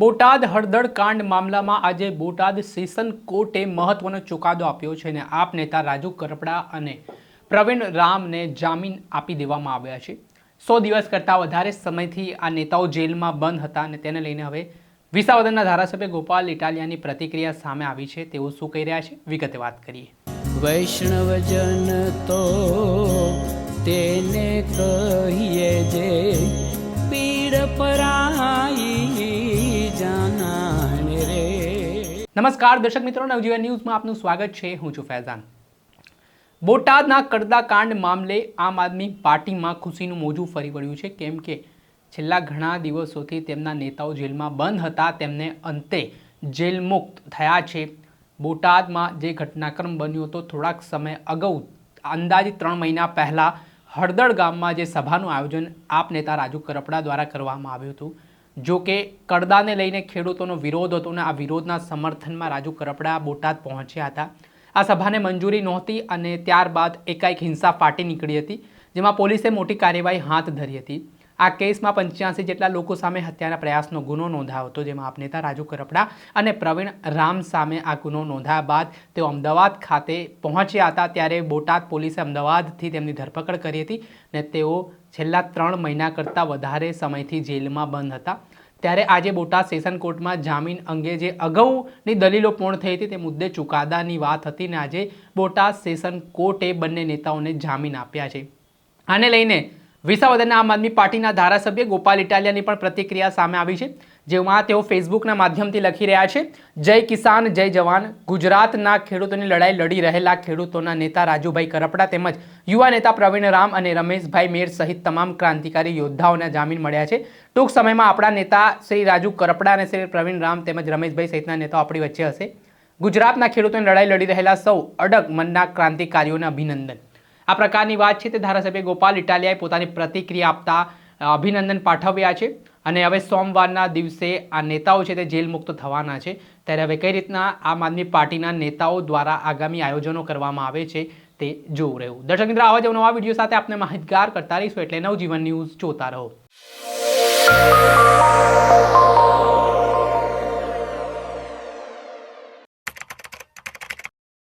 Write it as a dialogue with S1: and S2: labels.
S1: બોટાદ હળદળ કાંડ મામલામાં આજે બોટાદ સેશન કોર્ટે મહત્વનો ચુકાદો આપ્યો છે અને આપ નેતા રાજુ કરપડા અને પ્રવીણ રામને જામીન આપી દેવામાં આવ્યા છે. સો દિવસ કરતાં વધારે સમયથી આ નેતાઓ જેલમાં બંધ હતા અને તેને લઈને હવે વિસાવદનના ધારાસભ્ય ગોપાલ ઇટાલિયાની પ્રતિક્રિયા સામે આવી છે. તેઓ શું કહી રહ્યા છે? વિગતે વાત કરીએ.
S2: વૈષ્ણવજન તો તેને કહીએ જે પીડ પરાઈ
S1: નમસ્કાર, દર્શક મિત્રો, નવજીવન ન્યૂઝમાં આપનું સ્વાગત છે. હું છું ફૈઝાન. બોટાદના કડદા કાંડ મામલે આમ આદમી પાર્ટીમાં ખુશીનું મોજું ફરી વળ્યું છે. કેમ કે છેલ્લા ઘણા દિવસોથી તેમના નેતાઓ જેલમાં બંધ હતા. તેમને અંતે જેલ મુક્ત થયા છે. બોટાદમાં જે ઘટનાક્રમ બન્યો હતો, થોડાક સમય અગાઉ અંદાજે ત્રણ મહિના પહેલાં, હળદળ ગામમાં જે સભાનું આયોજન આપ નેતા રાજુ કરપડા દ્વારા કરવામાં આવ્યું હતું. જો કે કડદાને લઈને ખેડૂતોનો વિરોધ હતો અને આ વિરોધના સમર્થનમાં રાજુ કરપડા બોટાદ પહોંચ્યા હતા. આ સભાને મંજૂરી નહોતી અને ત્યારબાદ એકાએક હિંસા ફાટી નીકળી હતી, જેમાં પોલીસે મોટી કાર્યવાહી હાથ ધરી હતી. આ કેસમાં પંચ્યાસી જેટલા લોકો સામે હત્યાના પ્રયાસનો ગુનો નોંધાયો હતો, જેમાં આપનેતા રાજુ કરપડા અને પ્રવીણ રામ સામે આ ગુનો નોંધાયા બાદ તેઓ અમદાવાદ ખાતે પહોંચ્યા હતા, ત્યારે બોટાદ પોલીસે અમદાવાદથી તેમની ધરપકડ કરી હતી ને તેઓ છેલ્લા ત્રણ મહિના કરતાં વધારે સમયથી જેલમાં બંધ હતા. ત્યારે આજે બોટાદ સેશન કોર્ટમાં જામીન અંગે જે અગાઉની દલીલો પૂર્ણ થઈ હતી તે મુદ્દે ચુકાદાની વાત હતી ને આજે બોટાદ સેશન કોર્ટે બંને નેતાઓને જામીન આપ્યા છે. આને લઈને વિસાવદરના આમ આદમી પાર્ટીના ધારાસભ્ય ગોપાલ ઇટાલિયાની પણ પ્રતિક્રિયા સામે આવી છે. જેમાં તેઓ ફેસબુકના માધ્યમથી લખી રહ્યા છે, જય કિસાન, જય જવાન, ગુજરાતના ખેડૂતોની લડાઈ લડી રહેલા ખેડૂતોના નેતા રાજુભાઈ કરપડા તેમજ યુવા નેતા પ્રવીણ રામ અને રમેશભાઈ મેર સહિત તમામ ક્રાંતિકારી યોદ્ધાઓને જામીન મળ્યા છે. ટૂંક સમયમાં આપણા નેતા શ્રી રાજુ કરપડા અને શ્રી પ્રવીણ રામ તેમજ રમેશભાઈ સહિતના નેતાઓ આપણી વચ્ચે હશે. ગુજરાતના ખેડૂતોની લડાઈ લડી રહેલા સૌ અડગ મનના ક્રાંતિકારીઓને અભિનંદન. આ પ્રકારની વાત છે તે ધારાસભ્ય ગોપાલ ઇટાલિયાએ પોતાની પ્રતિક્રિયા આપતા અભિનંદન પાઠવ્યા છે. અને હવે સોમવારના દિવસે આ નેતાઓ છે તે જેલ મુક્ત થવાના છે. ત્યારે હવે કઈ રીતના આમ આદમી પાર્ટીના નેતાઓ દ્વારા આગામી આયોજનો કરવામાં આવે છે તે જોવું રહ્યું. દર્શક મિત્રો, આવા જ નવા વીડિયો સાથે આપને માહિતગાર કરતા રહીશું. એટલે નવજીવન ન્યૂઝ જોતા રહો.